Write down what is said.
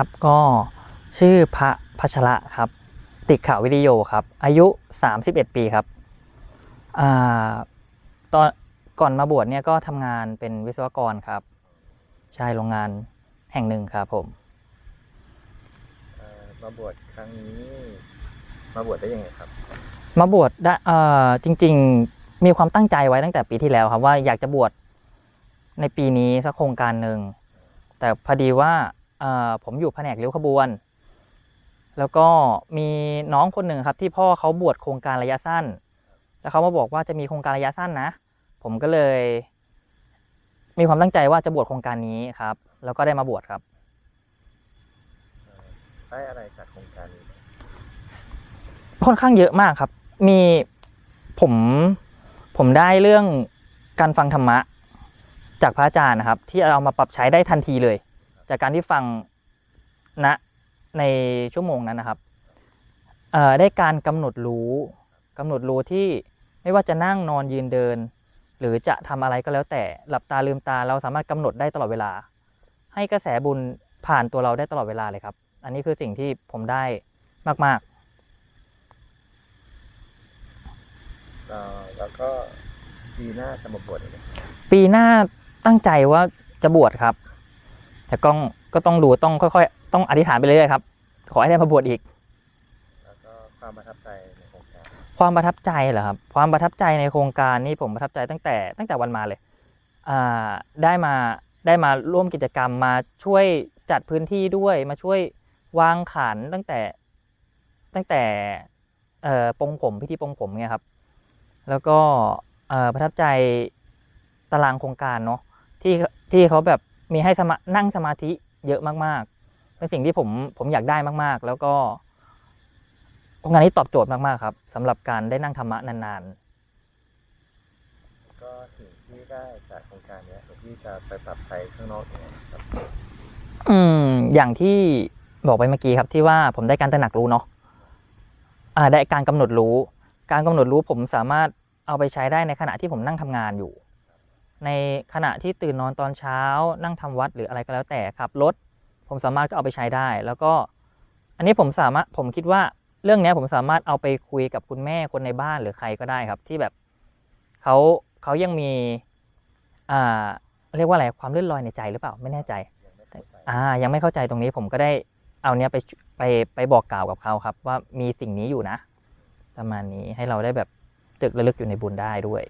ครับ ก็ชื่อพระพัชระครับ ติดข่าววิดีโอครับ อายุ 31 ปีครับอ่าตอนก่อนมาบวชเนี่ยก็ทำงานเป็นวิศวกรครับ ใช่โรงงานแห่งหนึ่งครับผมเอ่อมาบวชครั้งนี้มาบวชได้ยังไงครับ มาบวชได้เอ่อจริง ๆ มีความตั้งใจไว้ตั้งแต่ปีที่แล้วครับว่าอยากจะบวชในปีนี้สักโครงการหนึ่งแต่พอดีว่าเอ่อ ผมอยู่แผนกริ้วขบวน แล้วก็มีน้องคนหนึ่งครับ ที่พ่อเขาบวชโครงการระยะสั้น แล้วเขามาบอกว่าจะมีโครงการระยะสั้นนะ ผมก็เลย มีความตั้งใจว่าจะบวชโครงการนี้ครับ แล้วก็ได้มาบวชครับ ได้อะไรจากโครงการนี้บ้างค่อนข้างเยอะมากครับ มีผมผมได้เรื่องการฟังธรรมะ จากพระอาจารย์นะครับ ที่เอามาปรับใช้ได้ทันทีเลย จากการที่ฟังณในชั่วโมงนั้นนะครับเอ่อได้การกำหนดรู้กำหนดรู้ที่ไม่ว่าจะนั่งนอนยืนเดิน หรือจะทำอะไรก็แล้วแต่หลับตาลืมตาเราสามารถกำหนดได้ตลอดเวลา ให้กระแสบุญผ่านตัวเราได้ตลอดเวลาเลยครับ อันนี้คือสิ่งที่ผมได้มากๆเอ่อแล้วก็ปีหน้าจะมาบวชอีกไหมปีหน้าตั้งใจว่าจะบวชครับ แต่ก็ก็ต้องดูต้องค่อยๆ ต้องอธิษฐานไปเรื่อยๆครับ ขอให้ได้มาบวชอีก แล้วก็ความประทับใจในโครงการความประทับใจเหรอครับ ความประทับใจในโครงการนี่ผมประทับใจตั้งแต่ตั้งแต่วันมาเลยอ่าได้มาได้มาร่วมกิจกรรมมาช่วยจัดพื้นที่ด้วยมาช่วยวางขันตั้งแต่ตั้งแต่เอ่อปรงผมพิธีปรงผมเนี่ยครับ แล้วก็เอ่อประทับใจตารางโครงการเนาะที่ที่เขาแบบ มีให้สมานั่งสมาธิเยอะมากๆ เป็นสิ่งที่ผมผมอยากได้มากๆ แล้วก็โครงการนี้ตอบโจทย์มากๆครับสำหรับการได้นั่งธรรมะนานแล้วก็สิ่งที่ได้จากโครงการเนี้ยหลวงพี่จะไปปรับใช้ข้างนอกยังไงครับๆอืม อย่างที่บอกไปเมื่อกี้ครับที่ว่าผมได้การตระหนักรู้เนาะอ่าได้การกำหนดรู้ การกำหนดรู้ผมสามารถเอาไปใช้ได้ในขณะที่ผมนั่งทำงานอยู่ ในขณะที่ตื่นนอนตอนเช้า นั่งทำวัดหรืออะไรก็แล้วแต่ขับรถผมสามารถก็เอาไปใช้ได้ แล้วก็ อันนี้ผมสามารถผมคิดว่าเรื่องนี้ผมสามารถเอาไปคุยกับคุณแม่คนในบ้านหรือใครก็ได้ครับ ที่แบบเขาเขายังมีอ่าเรียกว่าอะไรความเลื่อนลอยในใจหรือเปล่าไม่แน่ใจใจอ่ายังไม่เข้าใจตรงนี้ผมก็ได้เอาเนี้ยไปไปไปบอกกล่าวกับเขาครับ ว่ามีสิ่งนี้อยู่นะ ประมาณนี้ให้เราได้แบบตึกระลึกอยู่ในบุญได้ด้วย